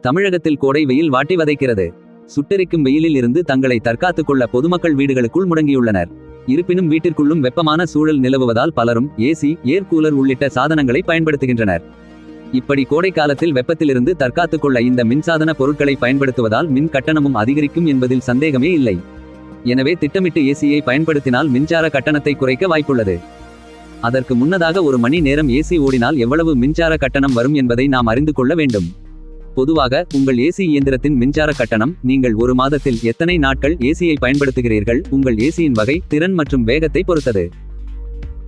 தமிழகத்தில் கோடை வெயில் வாட்டி வதைக்கிறது. சுட்டெரிக்கும் வெயிலில் இருந்து தங்களை தற்காத்துக் கொள்ள பொதுமக்கள் வீடுகளுக்குள் முடங்கியுள்ளனர். இருப்பினும் வீட்டிற்குள்ளும் வெப்பமான சூழல் நிலவுவதால் பலரும் ஏசி ஏர் கூலர் உள்ளிட்ட சாதனங்களை பயன்படுத்துகின்றனர். இப்படி கோடை காலத்தில் வெப்பத்திலிருந்து தற்காத்துக் கொள்ள இந்த மின்சாதன பொருட்களை பயன்படுத்துவதால் மின் கட்டணமும் அதிகரிக்கும் என்பதில் சந்தேகமே இல்லை. எனவே திட்டமிட்டு ஏசியை பயன்படுத்தினால் மின்சார கட்டணத்தை குறைக்க வாய்ப்புள்ளது. அதற்கு முன்னதாக ஒரு மணி நேரம் ஏசி ஓடினால் எவ்வளவு மின்சார கட்டணம் வரும் என்பதை நாம் அறிந்து கொள்ள வேண்டும். பொதுவாக உங்கள் ஏசி இயந்திரத்தின் மின்சார கட்டணம் நீங்கள் ஒரு மாதத்தில் எத்தனை நாட்கள் ஏசியை பயன்படுத்துகிறீர்கள்? உங்கள் ஏசியின் வகை திறன் மற்றும் வேகத்தை பொறுத்தது.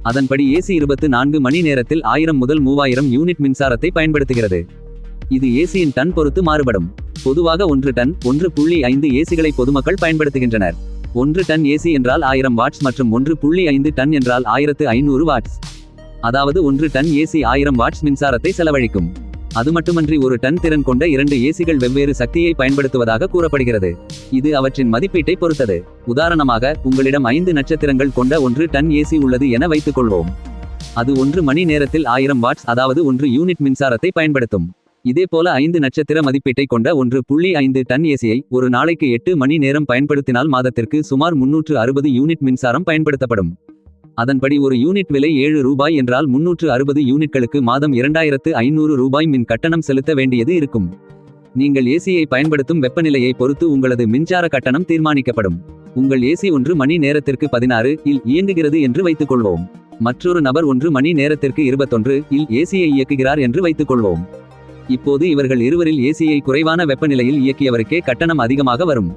அதன்படி ஏசி இருபத்து நான்கு மணி நேரத்தில் ஆயிரம் முதல் மூவாயிரம் யூனிட் மின்சாரத்தை பயன்படுத்துகிறது. இது ஏசியின் டன் பொறுத்து மாறுபடும். பொதுவாக ஒன்று டன் ஒன்று புள்ளி ஐந்து ஏசிகளை பொதுமக்கள் பயன்படுத்துகின்றனர். ஒன்று டன் ஏசி என்றால் ஆயிரம் வாட்ஸ் மற்றும் ஒன்று புள்ளி ஐந்து டன் என்றால் ஆயிரத்து ஐநூறு வாட்ஸ். அதாவது ஒன்று டன் ஏசி ஆயிரம் வாட்ஸ் மின்சாரத்தை செலவழிக்கும். அது மட்டுமன்றி ஒரு டன் திறன் கொண்ட இரண்டு ஏசிகள் வெவ்வேறு சக்தியை பயன்படுத்துவதாக கூறப்படுகிறது. இது அவற்றின் மதிப்பீட்டை பொறுத்தது. உதாரணமாக உங்களிடம் ஐந்து நட்சத்திரங்கள் கொண்ட ஒன்று டன் ஏசி உள்ளது என வைத்துக் கொள்வோம் அது ஒன்று மணி நேரத்தில் ஆயிரம் வாட்ஸ் அதாவது ஒன்று யூனிட் மின்சாரத்தை பயன்படுத்தும். இதேபோல ஐந்து நட்சத்திர மதிப்பீட்டை கொண்ட ஒன்று புள்ளி ஐந்து டன் ஏசியை ஒரு நாளைக்கு எட்டு மணி நேரம் பயன்படுத்தினால் மாதத்திற்கு சுமார் முன்னூற்று அறுபது யூனிட் மின்சாரம் பயன்படுத்தப்படும். அதன்படி ஒரு யூனிட் விலை ஏழு ரூபாய் என்றால் முன்னூற்று அறுபது யூனிட்களுக்கு மாதம் இரண்டாயிரத்து ஐநூறு ரூபாய் மின் கட்டணம் செலுத்த வேண்டியது இருக்கும். நீங்கள் ஏசியை பயன்படுத்தும் வெப்பநிலையை பொறுத்து உங்களது மின்சார கட்டணம் தீர்மானிக்கப்படும். உங்கள் ஏசி ஒன்று மணி நேரத்திற்கு பதினாறு இல் இயங்குகிறது என்று வைத்துக் கொள்வோம் மற்றொரு நபர் ஒன்று மணி நேரத்திற்கு இருபத்தொன்று இல் ஏசியை இயக்குகிறார் என்று வைத்துக் கொள்வோம் இப்போது இவர்கள் இருவரில் ஏசியை குறைவான வெப்பநிலையில் இயக்கியவருக்கே கட்டணம் அதிகமாக வரும்.